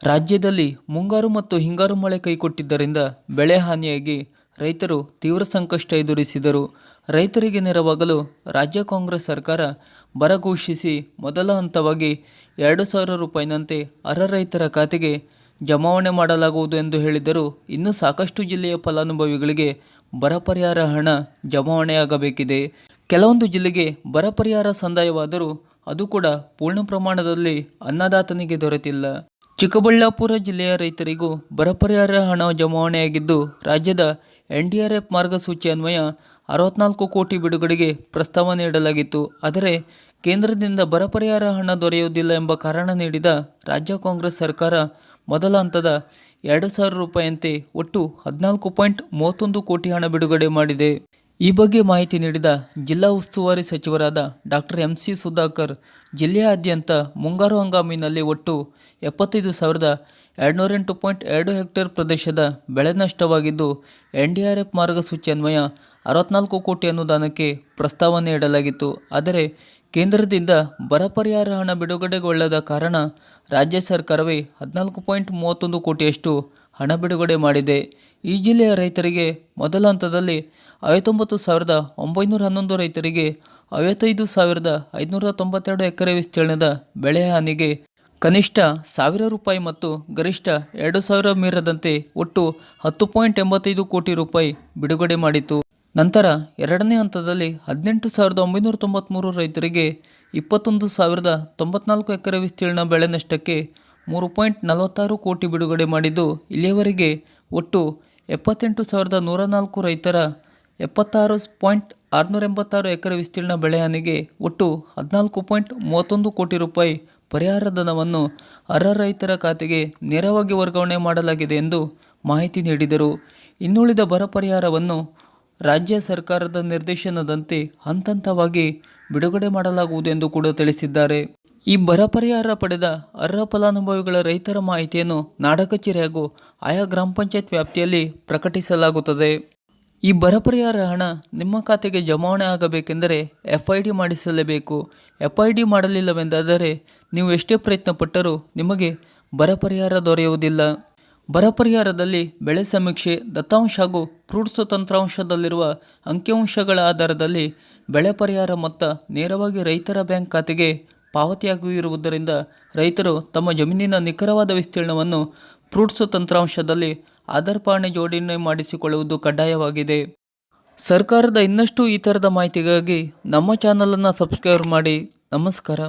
ರಾಜ್ಯದಲ್ಲಿ ಮುಂಗಾರು ಮತ್ತು ಹಿಂಗಾರು ಮಳೆ ಕೈಕೊಟ್ಟಿದ್ದರಿಂದ ಬೆಳೆ ಹಾನಿಯಾಗಿ ರೈತರು ತೀವ್ರ ಸಂಕಷ್ಟ ಎದುರಿಸಿದರು. ರೈತರಿಗೆ ನೆರವಾಗಲು ರಾಜ್ಯ ಕಾಂಗ್ರೆಸ್ ಸರ್ಕಾರ ಬರ ಘೋಷಿಸಿ ಮೊದಲ ಹಂತವಾಗಿ ಎರಡು ಸಾವಿರ ರೂಪಾಯಿನಂತೆ ಅರ್ಹ ರೈತರ ಖಾತೆಗೆ ಜಮಾವಣೆ ಮಾಡಲಾಗುವುದು ಎಂದು ಹೇಳಿದರು ಇನ್ನು ಸಾಕಷ್ಟು ಜಿಲ್ಲೆಯ ಫಲಾನುಭವಿಗಳಿಗೆ ಬರ ಪರಿಹಾರ ಹಣ ಜಮಾವಣೆಯಾಗಬೇಕಿದೆ. ಕೆಲವೊಂದು ಜಿಲ್ಲೆಗೆ ಬರ ಪರಿಹಾರ ಸಂದಾಯವಾದರೂ ಅದು ಕೂಡ ಪೂರ್ಣ ಪ್ರಮಾಣದಲ್ಲಿ ಅನ್ನದಾತನಿಗೆ ದೊರೆತಿಲ್ಲ. ಚಿಕ್ಕಬಳ್ಳಾಪುರ ಜಿಲ್ಲೆಯ ರೈತರಿಗೂ ಬರ ಪರಿಹಾರ ಹಣ ಜಮಾವಣೆಯಾಗಿದ್ದು, ರಾಜ್ಯದ ಎನ್ ಡಿ ಆರ್ ಎಫ್ ಮಾರ್ಗಸೂಚಿ ಅನ್ವಯ ಅರವತ್ನಾಲ್ಕು ಕೋಟಿ ಬಿಡುಗಡೆಗೆ ಪ್ರಸ್ತಾವ ನೀಡಲಾಗಿತ್ತು. ಆದರೆ, ಕೇಂದ್ರದಿಂದ ಬರ ಪರಿಹಾರ ಹಣ ದೊರೆಯುವುದಿಲ್ಲ ಎಂಬ ಕಾರಣ ನೀಡಿದ ರಾಜ್ಯ ಕಾಂಗ್ರೆಸ್ ಸರ್ಕಾರ ಮೊದಲ ಹಂತದ ಎರಡು ಸಾವಿರ ರೂಪಾಯಿಯಂತೆ ಒಟ್ಟು ಹದಿನಾಲ್ಕು ಪಾಯಿಂಟ್ ಮೂವತ್ತೊಂದು ಕೋಟಿ ಹಣ ಬಿಡುಗಡೆ ಮಾಡಿದೆ. ಈ ಬಗ್ಗೆ ಮಾಹಿತಿ ನೀಡಿದ ಜಿಲ್ಲಾ ಉಸ್ತುವಾರಿ ಸಚಿವರಾದ ಡಾಕ್ಟರ್ ಎಂ ಸಿ ಸುಧಾಕರ್, ಜಿಲ್ಲೆಯಾದ್ಯಂತ ಮುಂಗಾರು ಹಂಗಾಮಿನಲ್ಲಿ ಒಟ್ಟು ಎಪ್ಪತ್ತೈದು ಸಾವಿರದ ಎರಡುನೂರ ಎಂಟು ಪಾಯಿಂಟ್ ಎರಡು ಹೆಕ್ಟೇರ್ ಪ್ರದೇಶದ ಬೆಳೆ ನಷ್ಟವಾಗಿದ್ದು, ಎನ್ ಡಿ ಆರ್ ಎಫ್ ಮಾರ್ಗಸೂಚಿ ಅನ್ವಯ ಅರವತ್ನಾಲ್ಕು ಕೋಟಿ ಅನುದಾನಕ್ಕೆ ಪ್ರಸ್ತಾವನೆ ನೀಡಲಾಗಿತ್ತು. ಆದರೆ, ಕೇಂದ್ರದಿಂದ ಬರ ಪರಿಹಾರ ಹಣ ಬಿಡುಗಡೆಗೊಳ್ಳದ ಕಾರಣ ರಾಜ್ಯ ಸರ್ಕಾರವೇ ಹದಿನಾಲ್ಕು ಪಾಯಿಂಟ್ ಮೂವತ್ತೊಂದು ಕೋಟಿಯಷ್ಟು ಹಣ ಬಿಡುಗಡೆ ಮಾಡಿದೆ. ಈ ಜಿಲ್ಲೆಯ ರೈತರಿಗೆ ಮೊದಲ ಹಂತದಲ್ಲಿ ಐವತ್ತೊಂಬತ್ತು ಸಾವಿರದ ಒಂಬೈನೂರ ಹನ್ನೊಂದು ರೈತರಿಗೆ ಐವತ್ತೈದು ಸಾವಿರದ ಐದುನೂರ ತೊಂಬತ್ತೆರಡು ಎಕರೆ ವಿಸ್ತೀರ್ಣದ ಬೆಳೆ ಹಾನಿಗೆ ಕನಿಷ್ಠ ಸಾವಿರ ರೂಪಾಯಿ ಮತ್ತು ಗರಿಷ್ಠ ಎರಡು ಸಾವಿರ ಮೀರದಂತೆ ಒಟ್ಟು ಹತ್ತು ಪಾಯಿಂಟ್ ಎಂಬತ್ತೈದು ಕೋಟಿ ರೂಪಾಯಿ ಬಿಡುಗಡೆ ಮಾಡಿತು. ನಂತರ ಎರಡನೇ ಹಂತದಲ್ಲಿ ಹದಿನೆಂಟು ಸಾವಿರದ ಒಂಬೈನೂರ ತೊಂಬತ್ತ್ಮೂರು ರೈತರಿಗೆ ಇಪ್ಪತ್ತೊಂದು ಸಾವಿರದ ತೊಂಬತ್ನಾಲ್ಕು ಎಕರೆ ವಿಸ್ತೀರ್ಣ ಬೆಳೆ ನಷ್ಟಕ್ಕೆ ಮೂರು ಪಾಯಿಂಟ್ ನಲವತ್ತಾರು ಕೋಟಿ ಬಿಡುಗಡೆ ಮಾಡಿದ್ದು ಇಲ್ಲಿಯವರೆಗೆ ಒಟ್ಟು ಎಪ್ಪತ್ತೆಂಟು ಸಾವಿರದ ನೂರ ನಾಲ್ಕು ರೈತರ ಎಪ್ಪತ್ತಾರು ಪಾಯಿಂಟ್ ಆರುನೂರ ಎಂಬತ್ತಾರು ಎಕರೆ ವಿಸ್ತೀರ್ಣ ಬೆಳೆ ಹಾನಿಗೆ ಒಟ್ಟು ಹದಿನಾಲ್ಕು ಪಾಯಿಂಟ್ ಮೂವತ್ತೊಂದು ಕೋಟಿ ರೂಪಾಯಿ ಪರಿಹಾರ ಧನವನ್ನು ಅರ್ಹ ರೈತರ ಖಾತೆಗೆ ನೇರವಾಗಿ ವರ್ಗಾವಣೆ ಮಾಡಲಾಗಿದೆ ಎಂದು ಮಾಹಿತಿ ನೀಡಿದರು. ಇನ್ನುಳಿದ ಬರ ಪರಿಹಾರವನ್ನು ರಾಜ್ಯ ಸರ್ಕಾರದ ನಿರ್ದೇಶನದಂತೆ ಹಂತ ಹಂತವಾಗಿ ಬಿಡುಗಡೆ ಮಾಡಲಾಗುವುದು ಎಂದು ಕೂಡ ತಿಳಿಸಿದ್ದಾರೆ. ಈ ಬರ ಪರಿಹಾರ ಪಡೆದ ಅರ್ಹ ಫಲಾನುಭವಿಗಳ ರೈತರ ಮಾಹಿತಿಯನ್ನು ನಾಡ ಕಚೇರಿ ಹಾಗೂ ಆಯಾ ಗ್ರಾಮ ಪಂಚಾಯತ್ ವ್ಯಾಪ್ತಿಯಲ್ಲಿ ಪ್ರಕಟಿಸಲಾಗುತ್ತದೆ. ಈ ಬರ ಪರಿಹಾರ ಹಣ ನಿಮ್ಮ ಖಾತೆಗೆ ಜಮಾವಣೆ ಆಗಬೇಕೆಂದರೆ ಎಫ್ ಐ ಡಿ ಮಾಡಿಸಲೇಬೇಕು. ಎಫ್ ಐ ಡಿ ಮಾಡಲಿಲ್ಲವೆಂದಾದರೆ ನೀವು ಎಷ್ಟೇ ಪ್ರಯತ್ನ ಪಟ್ಟರೂ ನಿಮಗೆ ಬರ ಪರಿಹಾರ ದೊರೆಯುವುದಿಲ್ಲ. ಬರ ಪರಿಹಾರದಲ್ಲಿ ಬೆಳೆ ಸಮೀಕ್ಷೆ, ದತ್ತಾಂಶ ಹಾಗೂ ಫ್ರೂಟ್ಸ್ ತಂತ್ರಾಂಶದಲ್ಲಿರುವ ಅಂಕಿಅಂಶಗಳ ಆಧಾರದಲ್ಲಿ ಬೆಳೆ ಪರಿಹಾರ ಮೊತ್ತ ನೇರವಾಗಿ ರೈತರ ಬ್ಯಾಂಕ್ ಖಾತೆಗೆ ಪಾವತಿಯಾಗಿರುವುದರಿಂದ ರೈತರು ತಮ್ಮ ಜಮೀನಿನ ನಿಖರವಾದ ವಿಸ್ತೀರ್ಣವನ್ನು ಫ್ರೂಟ್ಸ್ ತಂತ್ರಾಂಶದಲ್ಲಿ ಆಧಾರ್ ಪಾಣೆ ಜೋಡಣೆ ಮಾಡಿಸಿಕೊಳ್ಳುವುದು ಕಡ್ಡಾಯವಾಗಿದೆ. ಸರ್ಕಾರದ ಇನ್ನಷ್ಟು ಈ ಥರದ ಮಾಹಿತಿಗಾಗಿ ನಮ್ಮ ಚಾನಲನ್ನು ಸಬ್ಸ್ಕ್ರೈಬ್ ಮಾಡಿ. ನಮಸ್ಕಾರ.